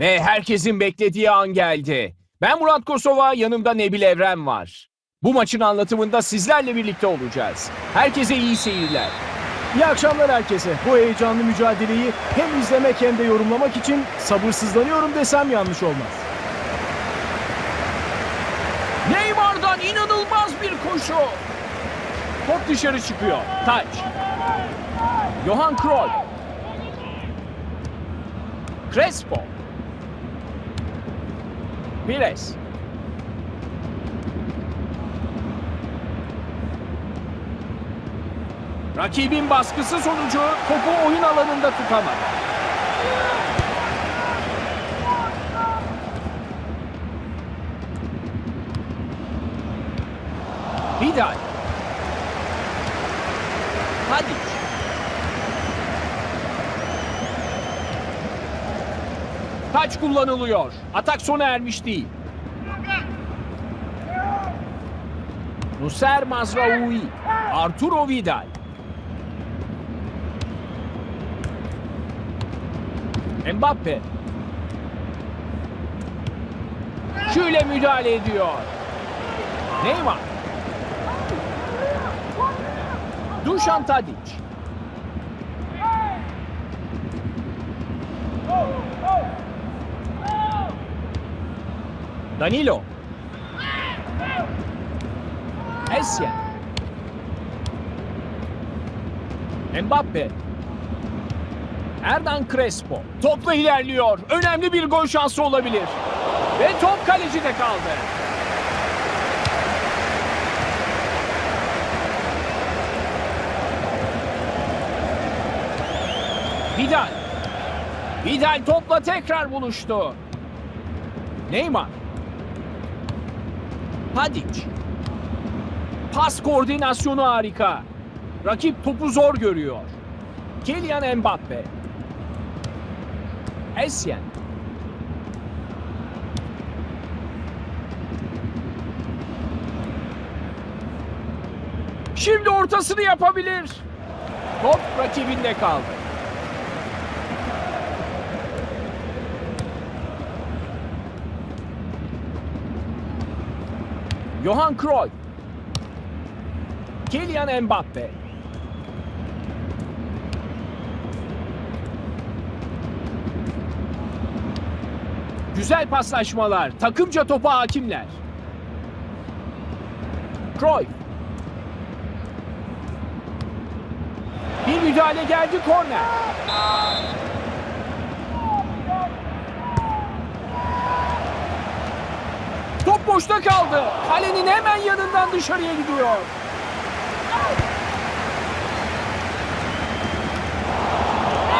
Ve herkesin beklediği an geldi. Ben Murat Kosova, yanımda Nebil Evren var. Bu maçın anlatımında sizlerle birlikte olacağız. Herkese iyi seyirler. İyi akşamlar herkese. Bu heyecanlı mücadeleyi hem izlemek hem de yorumlamak için sabırsızlanıyorum desem yanlış olmaz. Neymar'dan inanılmaz bir koşu. Top dışarı çıkıyor. Taç. Johan Cruyff. Crespo. Pires. Rakibin baskısı sonucu topu oyun alanında tutamadı. Vidal. Tadic. Taç kullanılıyor. Atak sona ermiş değil. Nuser Mazraoui. Arturo Vidal. Mbappe. Şöyle müdahale ediyor. Neymar. Dušan Tadić. Danilo. Essien. Mbappe. Erdan Crespo. Topla ilerliyor. Önemli bir gol şansı olabilir. Ve top kalecide kaldı. Vidal. Vidal topla tekrar buluştu. Neymar. Tadic. Pas koordinasyonu harika. Rakip topu zor görüyor. Kylian Mbappe. Essien. Şimdi ortasını yapabilir. Top rakibinde kaldı. Johan Cruyff. Kylian Mbappe. Güzel paslaşmalar. Takımca topa hakimler. Cruyff. Bir müdahale geldi korner. Top boşta kaldı. Kalenin hemen yanından dışarıya gidiyor.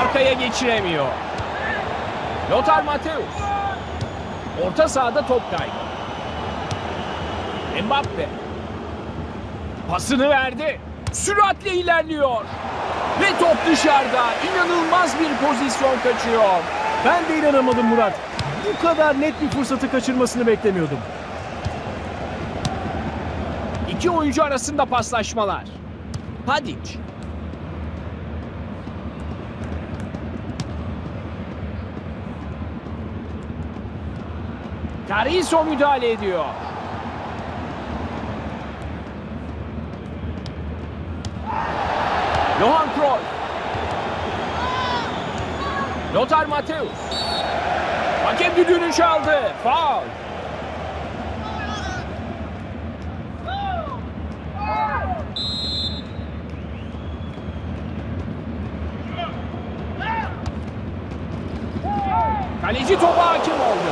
Arkaya geçiremiyor. Lothar Matthäus. Orta sahada top kaybı. Mbappe. Pasını verdi. Süratle ilerliyor. Ve top dışarıda. İnanılmaz bir pozisyon kaçıyor. Ben de inanamadım Murat. Bu kadar net bir fırsatı kaçırmasını beklemiyordum. İki oyuncu arasında paslaşmalar. Tadic. Carizo müdahale ediyor. Johan Cruyff. Lothar Matthäus. Hakem düdüğünü çaldı. Foul. Kaleci topa hakim oldu.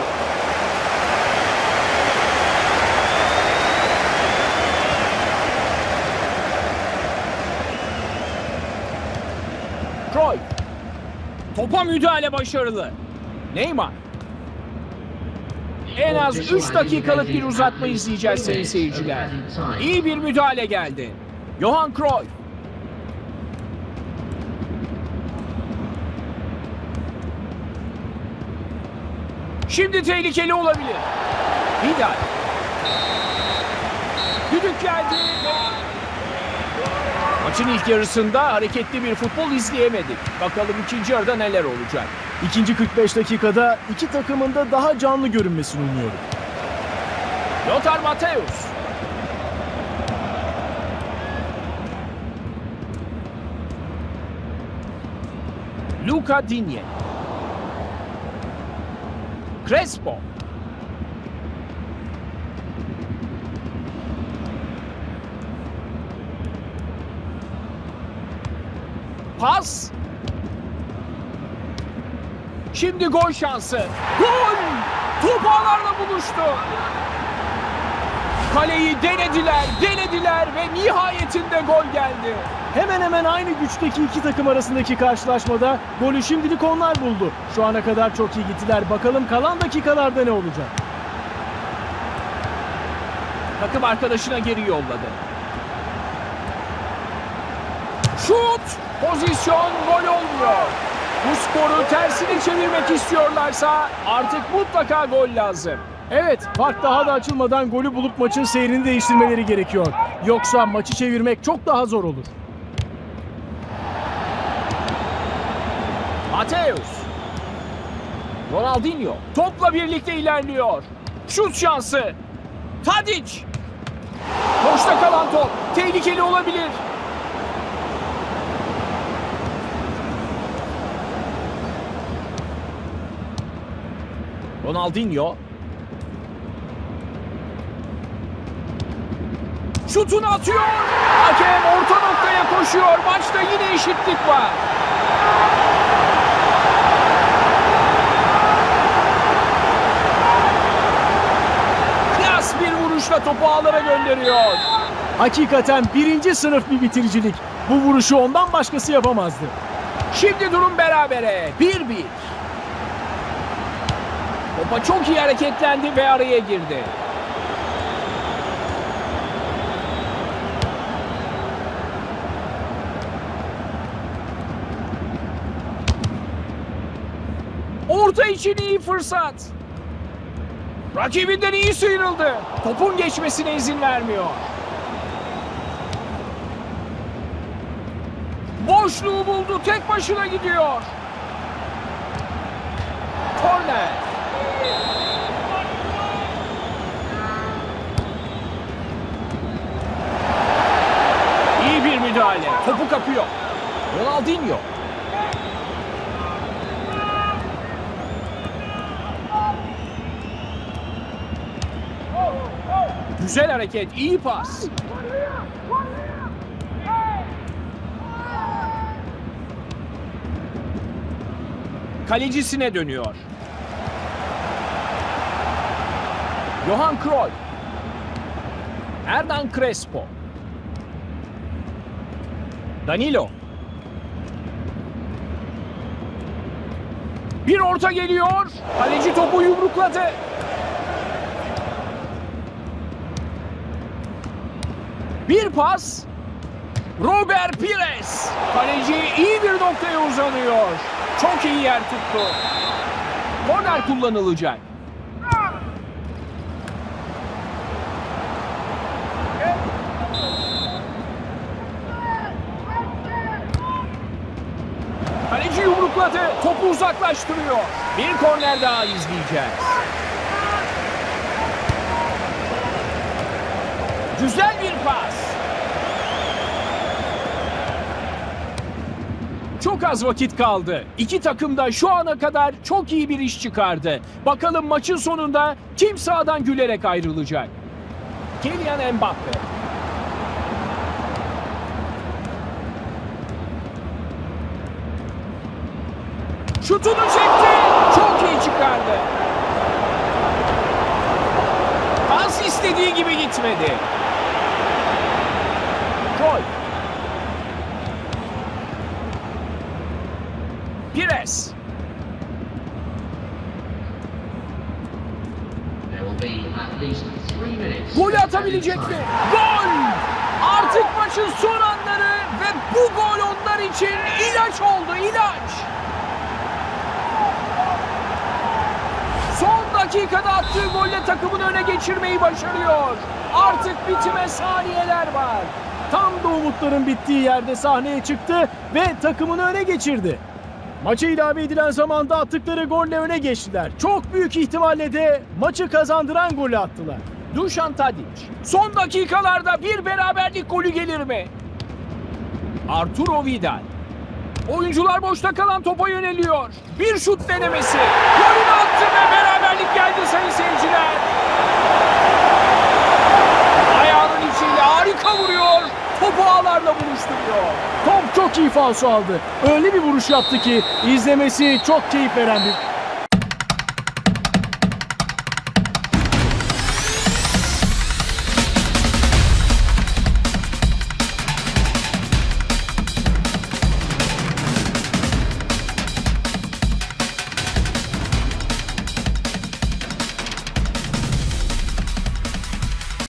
Cruyff. Topa müdahale başarılı. Neymar. En az 3 dakikalık bir uzatma izleyeceğiz sayın seyirciler. İyi bir müdahale geldi. Johan Cruyff. Şimdi tehlikeli olabilir. Vidal. Düdük geldi. Maçın ilk yarısında hareketli bir futbol izleyemedik. Bakalım ikinci yarıda neler olacak. İkinci 45 dakikada iki takımın da daha canlı görünmesini umuyorum. Lothar Matthäus. Luca Digne. Crespo. Pas. Şimdi gol şansı. Gol! Top ağlarla buluştu. Kaleyi denediler, denediler ve nihayetinde gol geldi. Hemen hemen aynı güçteki iki takım arasındaki karşılaşmada golü şimdilik onlar buldu. Şu ana kadar çok iyi gittiler. Bakalım kalan dakikalarda ne olacak? Takım arkadaşına geri yolladı. Şut! Pozisyon gol olmuyor. Bu skoru tersine çevirmek istiyorlarsa artık mutlaka gol lazım. Evet, fark daha da açılmadan golü bulup maçın seyrini değiştirmeleri gerekiyor. Yoksa maçı çevirmek çok daha zor olur. Mateus. Ronaldinho topla birlikte ilerliyor. Şut şansı. Tadic. Boşta kalan top. Tehlikeli olabilir. Ronaldinho. Şutunu atıyor. Hakem orta noktaya koşuyor. Maçta yine eşitlik var. Klas bir vuruşla topu ağlara gönderiyor. Hakikaten birinci sınıf bir bitiricilik. Bu vuruşu ondan başkası yapamazdı. Şimdi durum berabere. 1-1. Topa çok iyi hareketlendi ve araya girdi. Orta için iyi fırsat. Rakibinden iyi sıyrıldı. Topun geçmesine izin vermiyor. Boşluğu buldu. Tek başına gidiyor. Korner. İyi bir müdahale. Topu kapıyor. Ronaldinho. Güzel hareket, iyi pas. Kalecisine dönüyor. Johan Cruyff. Hernan Crespo. Danilo. Bir orta geliyor. Kaleci topu yumrukladı. Bir pas. Robert Pires. Kaleci iyi bir noktaya uzanıyor. Çok iyi yer tuttu. Korner kullanılacak. Yumrukladı. Topu uzaklaştırıyor. Bir korner daha izleyeceğiz. Güzel bir pas. Çok az vakit kaldı. İki takım da şu ana kadar çok iyi bir iş çıkardı. Bakalım maçın sonunda kim sağdan gülerek ayrılacak? Kylian Mbappe. Şutunu çekti. Çok iyi çıkardı. Pas istediği gibi gitmedi. Gol. Pires. Golü atabilecek mi? Gol! Artık maçın son anları ve bu gol onlar için ilaç oldu, ilaç. Son dakikada attığı golle takımını öne geçirmeyi başarıyor. Artık bitime saniyeler var. tam da umutların bittiği yerde sahneye çıktı ve takımını öne geçirdi. Maça ilave edilen zamanda attıkları golle öne geçtiler. Çok büyük ihtimalle de maçı kazandıran golü attılar. Dušan Tadić. Son dakikalarda bir beraberlik golü gelir mi? Arturo Vidal. Oyuncular boşta kalan topa yöneliyor. Bir şut denemesi. Golünü attı ve beraberlik geldi sayın seyirciler. Ayağının içiyle harika vuruyor. Topu ağlarla buluşturuyor. Top çok iyi falso aldı. Öyle bir vuruş yaptı ki izlemesi çok keyif veren bir